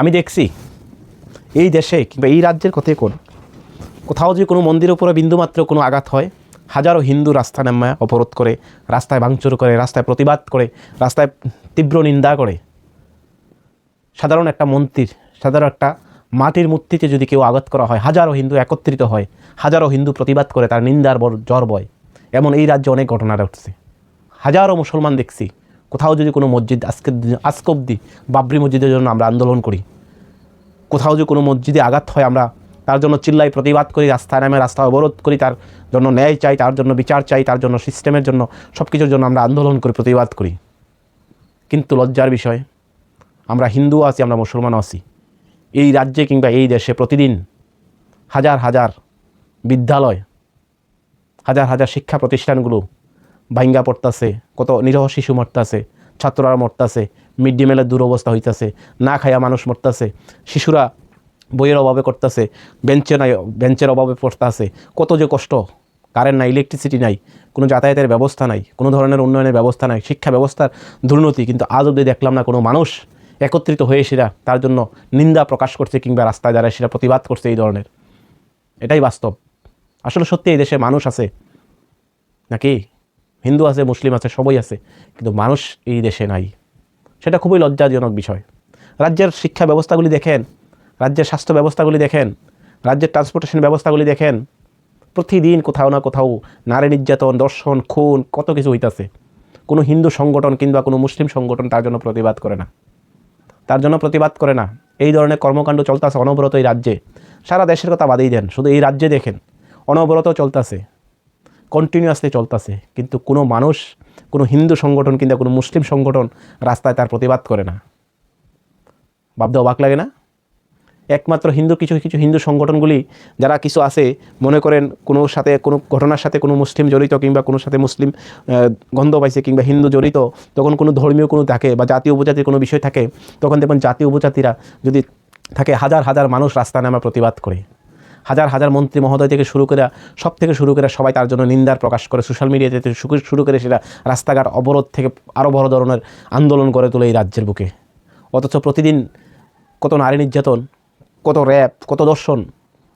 আমি দেখছি, এই দেশে কিংবা এই রাজ্যের কথাই কোন? কোথাও যদি কোনো মন্দিরের উপরে বিন্দুমাত্র কোনো আঘাত হয়, হাজারো হিন্দু রাস্তা নামায়, অবরোধ করে, রাস্তায় ভাঙচুর করে, রাস্তায় প্রতিবাদ করে, রাস্তায় তীব্র নিন্দা করে। সাধারণ একটা মন্দির, সাধারণ একটা মাটির মূর্তিতে যদি কেউ আঘাত করা হয়, হাজারো হিন্দু একত্রিত হয়, হাজারো হিন্দু প্রতিবাদ করে, তার নিন্দার বর, জ্বর বয়। এমন এই রাজ্যে অনেক ঘটনা ঘটছে। হাজারো মুসলমান দেখছি কোথাও যদি কোনো মসজিদ আজকে আজকে অব্দি বাবরি মসজিদের জন্য আমরা আন্দোলন করি, কোথাও যদি কোনো মসজিদে আঘাত হয় আমরা তার জন্য চিল্লাই প্রতিবাদ করি, রাস্তায় নামে রাস্তা অবরোধ করি, তার জন্য ন্যায় চাই, তার জন্য বিচার চাই, তার জন্য সিস্টেমের জন্য সব কিছুর জন্য আমরা আন্দোলন করি, প্রতিবাদ করি। কিন্তু লজ্জার বিষয়, আমরা হিন্দু আছি, আমরা মুসলমানও আছি। এই রাজ্যে কিংবা এই দেশে প্রতিদিন হাজার হাজার বিদ্যালয়, হাজার হাজার শিক্ষা প্রতিষ্ঠানগুলো ভাঙ্গা পড়তাছে, কত নিরহ শিশু মরতাছে, ছাত্ররা মরতাছে মিড ডে মিলের দুরবস্থা হইতাছে, না খাইয়া মানুষ মরতাছে, শিশুরা বইয়ের অভাবে করতেছে, বেঞ্চে নাই, বেঞ্চের অভাবে পড়তাছে, কত যে কষ্ট, কারেন্ট নাই ইলেকট্রিসিটি নাই, কোনো যাতায়াতের ব্যবস্থা নাই, কোনো ধরনের উন্নয়নের ব্যবস্থা নাই, শিক্ষা ব্যবস্থার দুর্নীতি, কিন্তু আজ অব্দি দেখলাম না কোনো মানুষ একত্রিত হয়ে সেরা তার জন্য নিন্দা প্রকাশ করছে কিংবা রাস্তায় যারা সেরা প্রতিবাদ করছে এই ধরনের। এটাই বাস্তব। আসলে সত্যি এই দেশে মানুষ আছে, নাকি? হিন্দু আছে, মুসলিম আছে, সবই আছে, কিন্তু মানুষ এই দেশে নাই। সেটা খুবই লজ্জাজনক বিষয়। রাজ্যের শিক্ষা ব্যবস্থাগুলি দেখেন, রাজ্যের স্বাস্থ্য ব্যবস্থাগুলি দেখেন, রাজ্যের ট্রান্সপোর্টেশন ব্যবস্থাগুলি দেখেন, প্রতিদিন কোথাও না কোথাও নারী নির্যাতন, দর্শন, খুন, কত কিছু হইতাছে। কোনো হিন্দু সংগঠন কিংবা কোনো মুসলিম সংগঠন তার জন্য প্রতিবাদ করে না। তার জন্য প্রতিবাদ করে না। এই ধরনের কর্মকাণ্ড চলতেছে অনবরত এই রাজ্যে। সারা দেশের কথা বাদেই দেন। শুধু এই রাজ্যে দেখেন, অনবরত চলতেছে। কন্টিনিউয়াসলি চলতেছে। কিন্তু কোনো মানুষ, কোনো হিন্দু সংগঠন কিংবা কোনো মুসলিম সংগঠন রাস্তায় তার প্রতিবাদ করে না। ভাবতে অবাক লাগে না? একমাত্র হিন্দু কিছু কিছু হিন্দু সংগঠনগুলি, যারা কিছু আছে, মনে করেন কোনো সাথে, কোনো ঘটনার সাথে কোনো মুসলিম জড়িত কিংবা কোনো সাথে মুসলিম গন্ধ পাইছে কিংবা হিন্দু জড়িত, তখন কোনো ধর্মীয় কোনো থাকে বা জাতীয় উপজাতির কোনো বিষয় থাকে, তখন দেখবেন জাতীয় উপজাতিরা যদি থাকে হাজার হাজার মানুষ রাস্তা নামা প্রতিবাদ করে। হাজার হাজার মন্ত্রী মহোদয় থেকে শুরু করে, সব থেকে শুরু করে সবাই তার জন্য নিন্দার প্রকাশ করে সোশ্যাল মিডিয়াতে শুরু- করে সেটা রাস্তাঘাট অবরোধ থেকে আরও বড় ধরনের আন্দোলন করে তোলে এই রাজ্যের বুকে। অথচ প্রতিদিন কত নারী নির্যাতন, কত র্যাপ কত দর্শন,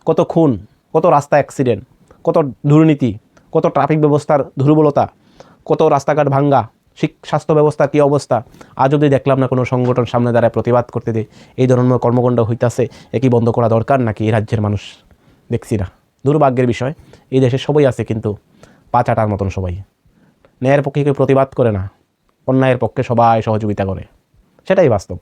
কত খুন, কত রাস্তা অ্যাক্সিডেন্ট কত দুর্নীতি, কত ট্রাফিক ব্যবস্থার দুর্বলতা, কত রাস্তাঘাট ভাঙ্গা স্বাস্থ্য ব্যবস্থার কী অবস্থা, আজ অবধি দেখলাম না কোনো সংগঠন সামনে দাঁড়ায় প্রতিবাদ করতে দেয় এই ধরনের কর্মকাণ্ড হইতাছে একই বন্ধ করা দরকার নাকি এই রাজ্যের মানুষ? দেখছি না। দুর্ভাগ্যের বিষয়, এই দেশে সবাই আছে কিন্তু পাচাটার মতন সবাই। ন্যায়ের পক্ষে কেউ প্রতিবাদ করে না, অন্যায়ের পক্ষে সবাই সহযোগিতা করে। সেটাই বাস্তব।